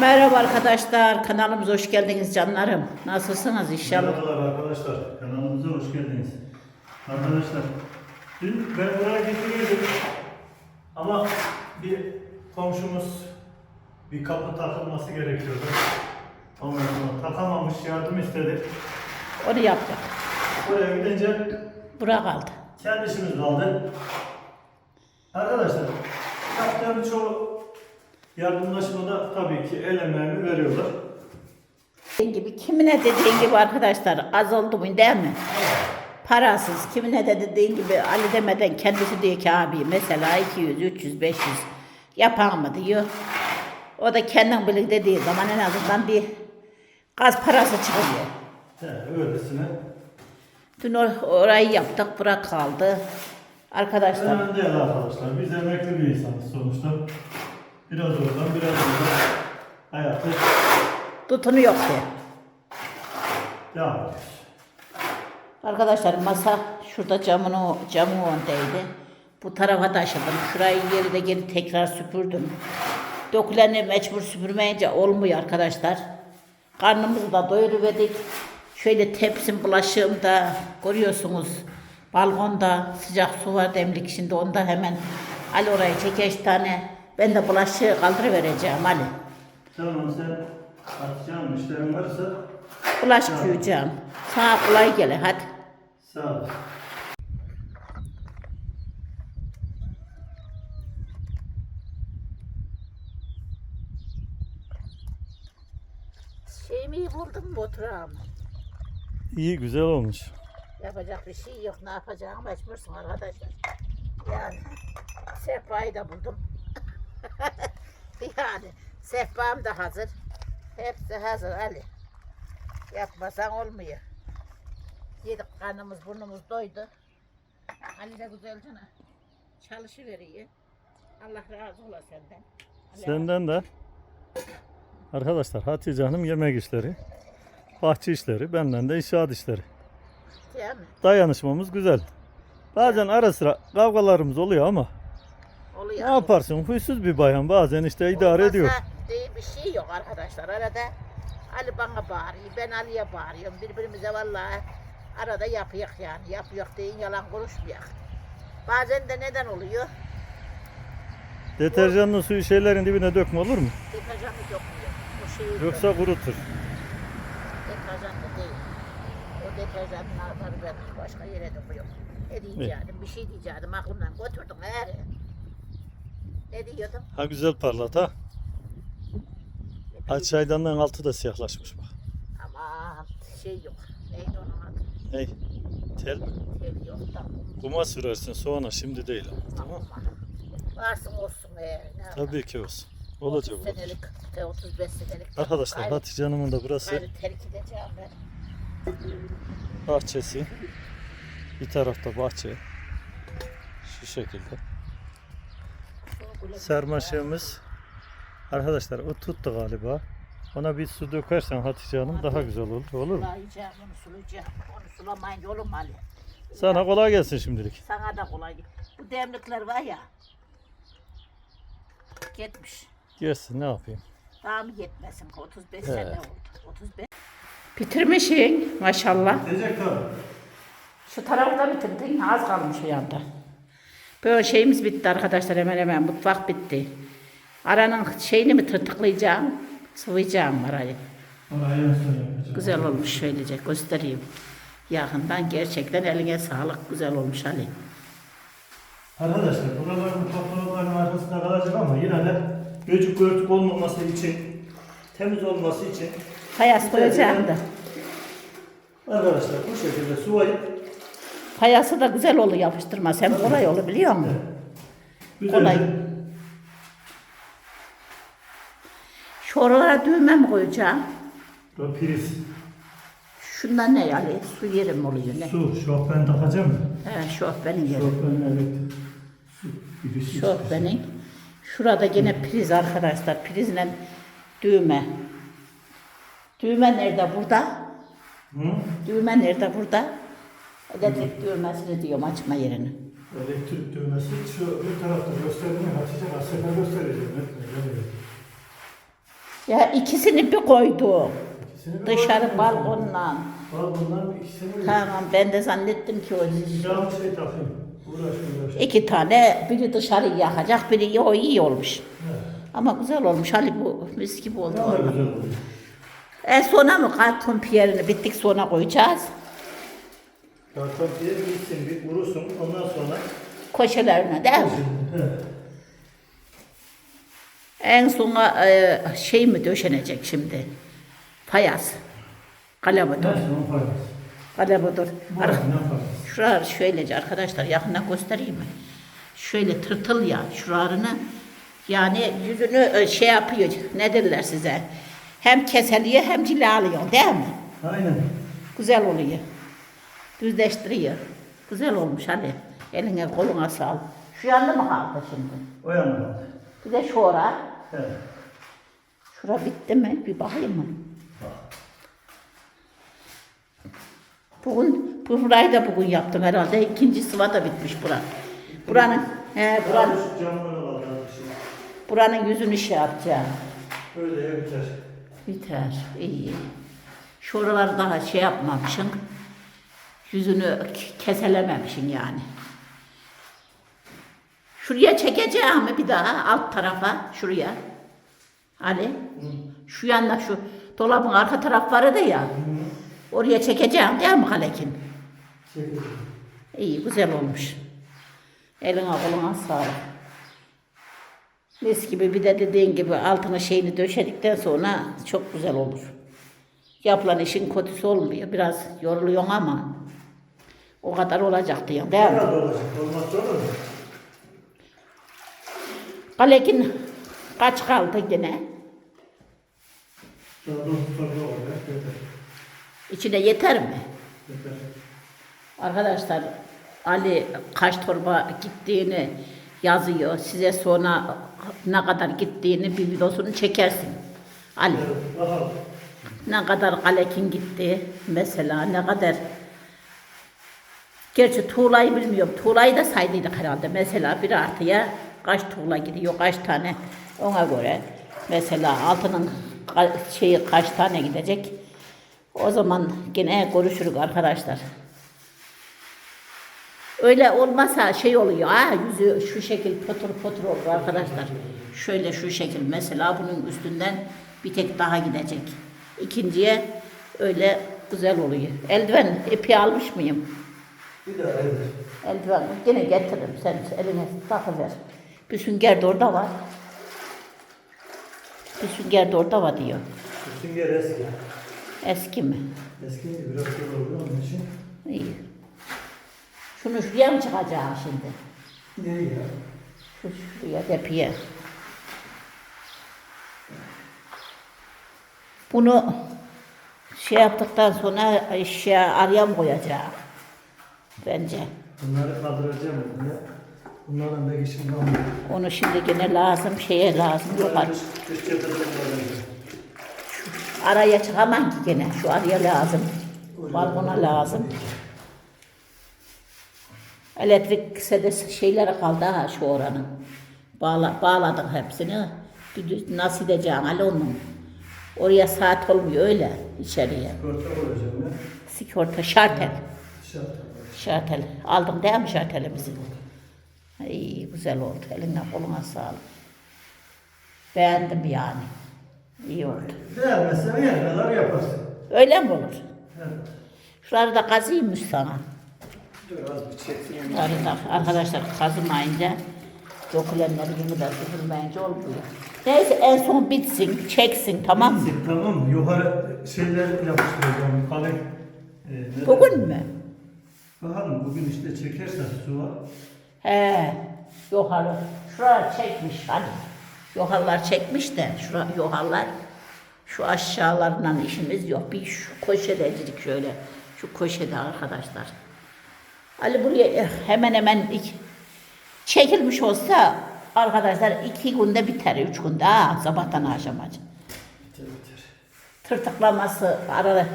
Merhaba arkadaşlar, kanalımıza hoş geldiniz canlarım. Nasılsınız inşallah? Merhabalar arkadaşlar, kanalımıza hoş geldiniz. Arkadaşlar, dün ben buraya getiriyordum ama bir komşumuz bir kapı takılması gerekiyordu. Ondan sonra takamamış, yardım istedi. Onu yaptık. Oraya gidince Bura kaldı. kendi işimiz kaldı. Arkadaşlar, yaptığım çoğu yardımlaşmada tabii ki el emeğimi veriyorlar. Dediğin gibi, kimine dediğin gibi arkadaşlar az oldu mu değil mi? Parasız, kimine de dediğin gibi Ali demeden kendisi diyor ki abi mesela 200, 300, 500 yapan mı diyor. O da kendin bilir dediği zaman en azından bir gaz parası çıkıyor. He, öylesine. Dün or- orayı yaptık, bura kaldı. Arkadaşlar Önemli değil arkadaşlar. Biz emekli bir insanız sonuçta. Biraz oradan biraz oradan hayatı tutunu yok diye. devam ediyoruz. Arkadaşlar masa şurada camın o camın ondaydı. Bu tarafa taşıdım. Şurayı geri de geri tekrar süpürdüm. Döküleni mecbur süpürmeyince olmuyor arkadaşlar. Karnımızı da doyuruverdik. Şöyle tepsim bulaşığım da görüyorsunuz. Balkonda sıcak su var demlik şimdi onda hemen Ali orayı çekeş tane. Ben de bulaşığı kaldırıvereceğim Ali. Tamam sen atacağın işlerin varsa Bulaşık yuyacağım. Sana kolay gele hadi. sağ ol. Şeyimi buldum mu oturağım? İyi güzel olmuş. Yapacak bir şey yok. Ne yapacağım mecbursun arkadaşlar. Yani sehpayı da buldum. yani sehpam da hazır. Hepsi hazır Ali. Yapmasan olmuyor. Yedik karnımız burnumuz doydu. Ali de güzelce çalışıveriyor. Allah razı ola senden. Ali Senden de arkadaşlar Hatice Hanım yemek işleri, bahçe işleri, benden de inşaat işleri. Mi? Dayanışmamız güzel. Bazen ara sıra kavgalarımız oluyor ama Oluyor. ne yaparsın? Huysuz bir bayan bazen işte idare Olmasa ediyor. diye bir şey yok arkadaşlar. Arada Ali bana bağırıyor, ben Ali'ye bağırıyorum. Birbirimize vallahi arada yapıyor yani. Yapıyor deyin yalan konuşmuyor. Bazen de neden oluyor? Deterjanlı suyu şeylerin dibine dökme olur mu? Deterjanı dökmüyor. O şeyi Yoksa kurutur. deterjan da değil. O deterjanın altları ben başka yere döküyorum. Ne diyeceğim? Bir şey diyeceğim. Aklımdan götürdüm her. Ne diyordum? Ha güzel parlat ha. Ha çaydanlığın altı da siyahlaşmış bak. Aman şey yok. Neydi onun adı? Hey, tel mi? Tel yok da. Kuma sürersin soğana şimdi değil ama tamam. Varsın olsun e. Ne Tabii ki olsun. Olacak 30 olur. senelik, te 35 senelik. Arkadaşlar Gayrı- Hatice Hanım'ın da burası Gayrı terk edeceğim ben. bahçesi. Bir tarafta bahçe. Şu şekilde. Sermaşığımız arkadaşlar o tuttu galiba. Ona bir su dökersen Hatice Hanım daha güzel olur. Olur mu? Sulayacağım onu sulayacağım. Onu sulamayınca olur mu Ali? Sana kolay gelsin şimdilik. Sana da kolay. Bu demlikler var ya. Gitmiş. Gelsin ne yapayım. Daha mı yetmesin? 35 He. sene oldu. 35. Bitirmişsin maşallah. Diyecek tabii. Şu tarafı da bitirdin. Az kalmış o yanda. Böyle şeyimiz bitti arkadaşlar hemen hemen. Mutfak bitti. Aranın şeyini mi tırtıklayacağım? Sıvayacağım arayı. Yapacağım. Güzel olmuş şöylece göstereyim. Yakından gerçekten eline sağlık. Güzel olmuş Ali. Arkadaşlar buraların toplulukların arkasında kalacak ama yine de böcük örtük olmaması için temiz olması için Payas koyacağım da. arkadaşlar bu şekilde sulayıp Payası da güzel olur yapıştırmaz. Hem kolay olur biliyor musun? Kolay. Şu oralara düğme mi koyacağım? o priz Şundan ne yani? Su yerim oluyor ne? su şofben takacağım mı? He şofbenin yeri. Şofben evet. Su priz Şofbenin. Şurada yine priz arkadaşlar. Prizle düğme. Düğme nerede? Burada. Hı? Düğme nerede? Burada. Elektrik düğmesini diyorum açma yerini. Elektrik düğmesi şu bir tarafta gösterdiğini Hatice var. Sefer göstereceğim. Ya ikisini bir koydum. İkisini bir Dışarı koydun. balkondan. Balkondan ikisini bir Tamam ben de zannettim ki o bir şey takayım. Uğraş uğraş. iki tane biri dışarı yakacak biri o iyi olmuş. Evet. Ama güzel olmuş Ali bu mis gibi oldu. Da güzel oluyor. En sona mı karton piyerini bittik sonra koyacağız. Karton diye bitsin bir kurusun ondan sonra Koşelerine değil mi? En sona e, şey mi döşenecek şimdi? Fayaz. Kalabadır. Neyse onun faydası. Kalabadır. Var, ne? Şuralar şöylece arkadaşlar yakından göstereyim mi? Şöyle tırtıl ya şuralarını yani yüzünü e, şey yapıyor ne derler size? Hem keseliyor hem cilalıyor değil mi? Aynen. Güzel oluyor. Düzleştiriyor. Güzel olmuş hadi. Eline koluna sağlık. Şu yanda mı kaldı şimdi? O yana kaldı. Bir de şura. Evet. Şura bitti mi? Bir bakayım mı? Bugün, bu burayı da bugün yaptım herhalde. İkinci sıva da bitmiş bura. Buranın, he, buranın, Buranın camına kaldı. Buranın yüzünü şey yapacağım. Öyle ya biter. Biter, iyi. Şuraları daha şey yapmamışsın. Yüzünü keselememişsin yani. Şuraya çekeceğim mi bir daha alt tarafa, şuraya. Ali, şu yanda şu dolabın arka tarafları da ya. Oraya çekeceğim değil mi Halekin? İyi, güzel olmuş. Eline koluna sağlık. Mis gibi bir de dediğin gibi altına şeyini döşedikten sonra çok güzel olur. Yapılan işin kötüsü olmuyor. Biraz yoruluyorsun ama o kadar olacak diyorsun değil mi? Herhalde olacak. Olmazsa olur mu? Kalekin kaç kaldı yine? Daha dokuz olacak. Yeter. İçine yeter mi? Yeter. Arkadaşlar Ali kaç torba gittiğini yazıyor. Size sonra ne kadar gittiğini bir videosunu çekersin. Ali Evet. Bakalım. ne kadar kalekin gitti mesela ne kadar Gerçi tuğlayı bilmiyorum. Tuğlayı da saydıydık herhalde. Mesela bir artıya kaç tuğla gidiyor, kaç tane ona göre. Mesela altının şeyi kaç tane gidecek. O zaman gene görüşürük arkadaşlar. Öyle olmasa şey oluyor ha yüzü şu şekil potur potur olur arkadaşlar. Şöyle şu şekil mesela bunun üstünden bir tek daha gidecek. İkinciye öyle güzel oluyor. Eldiven ipi almış mıyım? Bir daha evet. Eldiven yine getiririm sen eline takıver. Bir sünger de orada var. Bir sünger de orada var diyor. Bu sünger eski. Eski mi? Eski biraz zor oluyor onun için. İyi. Şunu şuraya mı çıkacağım şimdi? Ne ya? Şu şuraya tepiye. Bunu şey yaptıktan sonra şey araya mı koyacağım? Bence. Bunları kaldıracağım buraya. Bunlardan da geçim olmuyor. Onu şimdi gene lazım, şeye lazım. Yok kaldıracağım. araya çıkamam ki gene. Şu araya lazım. Balkona lazım. Elektrik sedesi şeyleri kaldı ha şu oranın. Bağla, bağladık hepsini. Bir nasıl edeceğim Ali onun. Oraya saat olmuyor öyle içeriye. Sigorta koyacağım ya. Sigorta şartel. Dışarıda. Şartel. Aldın değil mi şartelimizi? İyi güzel oldu. Eline koluna sağlık. Beğendim yani. İyi oldu. Beğenmezsen yer kadar yaparsın. Öyle mi olur? Evet. Şuraları da kazıymış sana. Dur az bir çeksin. Şuraları da arkadaşlar kazımayınca dökülenleri bunu da süpürmeyince olmuyor. Neyse en son bitsin, çeksin tamam mı? Bitsin, Tamam mı? Yukarı şeyler yapıştıracağım. Kalem. E, ne Bugün mü? Bakalım bugün işte çekersen su var. He, yukarı. Şuralar çekmiş hani. Yukarılar çekmiş de, şura yukarılar. Şu aşağılarından işimiz yok. Bir şu köşedecilik şöyle. Şu köşede arkadaşlar. Ali buraya eh, hemen hemen iki, çekilmiş olsa arkadaşlar iki günde biter, üç günde. Ha, sabahtan akşama. Tırtıklaması, ara,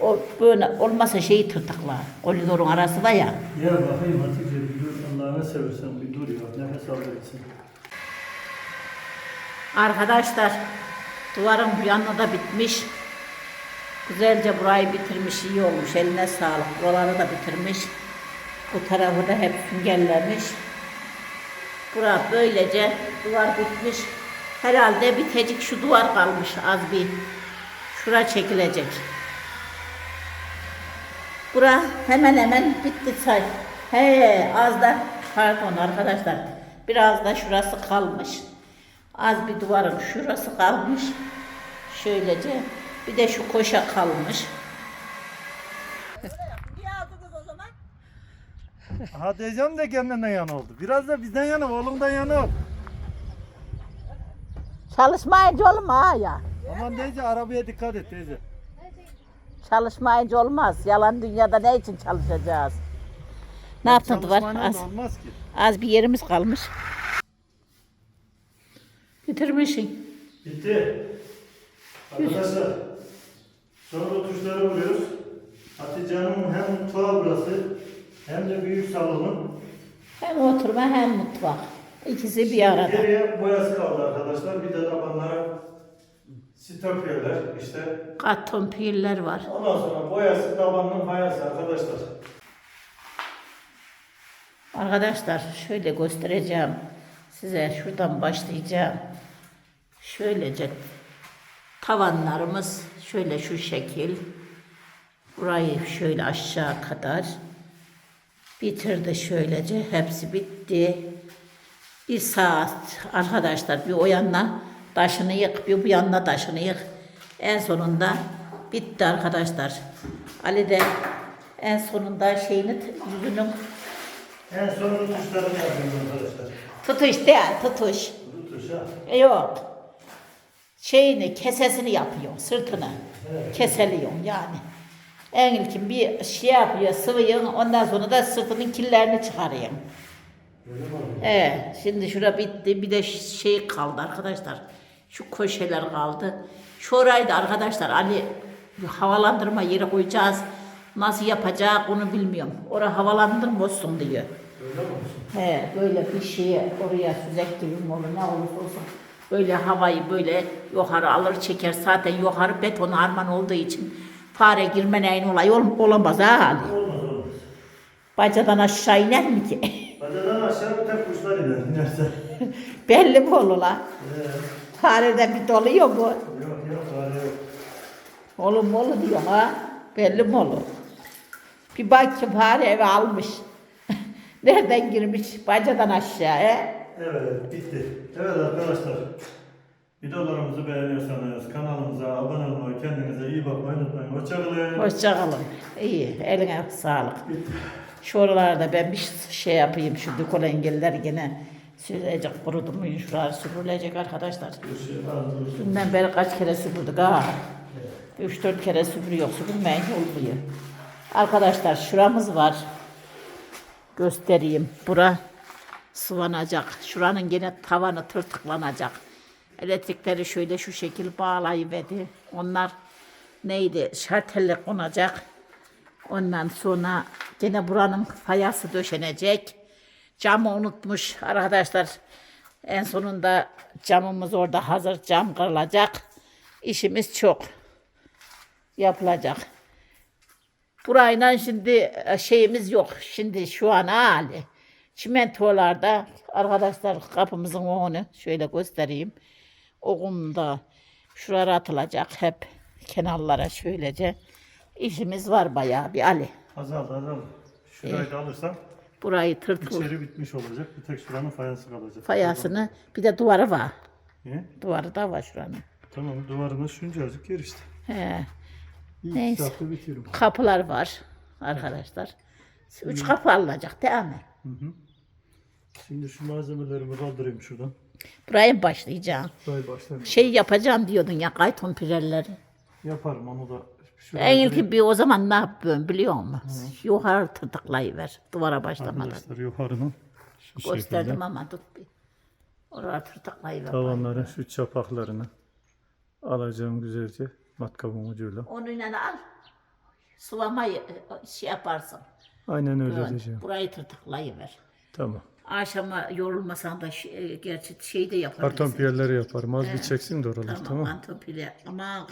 o böyle olmasa şeyi tırtıkla. Koridorun arası var ya. Ya bakayım Hatice bir dur. Allah'ını seversen bir dur ya. Nefes al gitsin. Arkadaşlar Duvarın bu yanına da bitmiş. Güzelce burayı bitirmiş, iyi olmuş. Eline sağlık. Buraları da bitirmiş. Bu tarafı da hep süngerlemiş. Bura böylece duvar bitmiş. Herhalde bitecek şu duvar kalmış az bir. Şura çekilecek. Bura hemen hemen bitti say. He az da pardon arkadaşlar. Biraz da şurası kalmış. Az bir duvarın şurası kalmış. Şöylece. Bir de şu koşa kalmış. Ha diyeceğim de kendinden yana oldu. Biraz da bizden yana, oğlumdan yana ol. Çalışmayınca olma ya. Aman teyze arabaya dikkat et teyze. Çalışmayınca olmaz. Yalan dünyada ne için çalışacağız? Ne yaptın duvar? Çalışmayla Az, olmaz ki. az bir yerimiz kalmış. Bitirmişsin. Bitti. Arkadaşlar sonra tuşlara vuruyoruz. Hatice Hanım'ın hem mutfağı burası hem de büyük salonu. Hem oturma hem mutfak. İkisi bir arada. Geriye boyası kaldı arkadaşlar. Bir de tabanlara stopyerler işte. Karton piller var. Ondan sonra boyası tabanın fayası arkadaşlar. Arkadaşlar şöyle göstereceğim size şuradan başlayacağım. Şöylece tavanlarımız şöyle şu şekil. Burayı şöyle aşağı kadar bitirdi şöylece hepsi bitti. Bir saat arkadaşlar bir o yanına taşını yık bir bu yanına taşını yık. En sonunda bitti arkadaşlar. Ali de en sonunda şeyini yüzünün En sonunda tuşlarını yapıyoruz arkadaşlar. Tutuş değil, tutuş. Bu tuş ha. E, Yok. Şeyini, kesesini yapıyor, sırtını. Keseliyorsun yani. En ilkin bir şey yapıyor, sıvıyın, ondan sonra da sırtının killerini çıkarıyorsun. Evet, şimdi şura bitti. Bir de şey kaldı arkadaşlar. Şu köşeler kaldı. Şu orayı da arkadaşlar Ali bir havalandırma yeri koyacağız. Nasıl yapacak onu bilmiyorum. Orada havalandırma olsun diyor. He, böyle bir şeye oraya süzek gibi mi olur ne olursa olsun. Böyle havayı böyle yukarı alır çeker. Zaten yukarı beton harman olduğu için fare girme neyin olay ol, olamaz ha. Olmaz olmaz. Bacadan aşağı iner mi ki? Bacadan aşağı bir tek kuşlar iner. İnerse. Belli mi olur la? Ee, Farede bir doluyor mu? yok yok fare yok. Olur mu olur diyor ha? Belli mi olur? Bir bak ki fare eve almış. Nereden girmiş? Bacadan aşağı he? Evet bitti. Evet arkadaşlar. Videolarımızı beğeniyorsanız kanalımıza abone olmayı, kendinize iyi bakmayı unutmayın. Hoşçakalın. Hoşçakalın. İyi, eline sağlık. Şu oralarda ben bir şey yapayım, şu dikol engeller gene sürülecek, kurudu mu şuralar sürülecek arkadaşlar. Dünden beri kaç kere süpürdük ha. Üç dört kere süpürüyor, süpürmeyin olmuyor. Arkadaşlar şuramız var. Göstereyim. Bura sıvanacak. Şuranın gene tavanı tırtıklanacak. Elektrikleri şöyle şu şekil bağlayıverdi. Onlar neydi? Şartelle konacak. Ondan sonra gene buranın fayası döşenecek. Camı unutmuş arkadaşlar. En sonunda camımız orada hazır. Cam kırılacak. İşimiz çok. Yapılacak. Burayla şimdi e, şeyimiz yok. Şimdi şu an hali. Çimentolarda arkadaşlar kapımızın önü şöyle göstereyim. O kumda şuralara atılacak hep kenarlara şöylece. İşimiz var bayağı bir Ali. Azaldı azaldı. Şurayı da alırsan Burayı tırtıl içeri bitmiş olacak. Bir tek şuranın fayansı kalacak. fayasını bir de duvarı var. Niye? Duvarı da var şuranın. Tamam duvarına şuncacık yer işte. He. İlk Neyse. Kapılar var arkadaşlar. Üç kapı alınacak değil mi? Şimdi şu malzemelerimi kaldırayım şuradan. Buraya mı başlayacağım? Burayı başlayayım. Şey yapacağım diyordun ya kayton pirelleri. Yaparım onu da. Şuraya En ilki bir o zaman ne yapıyorsun biliyor musun? Yukarı tırtıklayıver duvara başlamadan. Arkadaşlar yukarının şu şekilde Gösterdim ama tut bir. Oraya tırtıklayıver. tavanların şu çapaklarını alacağım güzelce matkabın ucuyla. Onunla al. Sıvamayı e, şey yaparsın. Aynen öyle Böyle. diyeceğim. Burayı tırtıklayıver. Tamam. Akşama yorulmasan da şey, gerçi şey de yaparız. Karton piyerleri yaparım. Az bir çeksin de oralar Tamam, tamam. tamam. Ama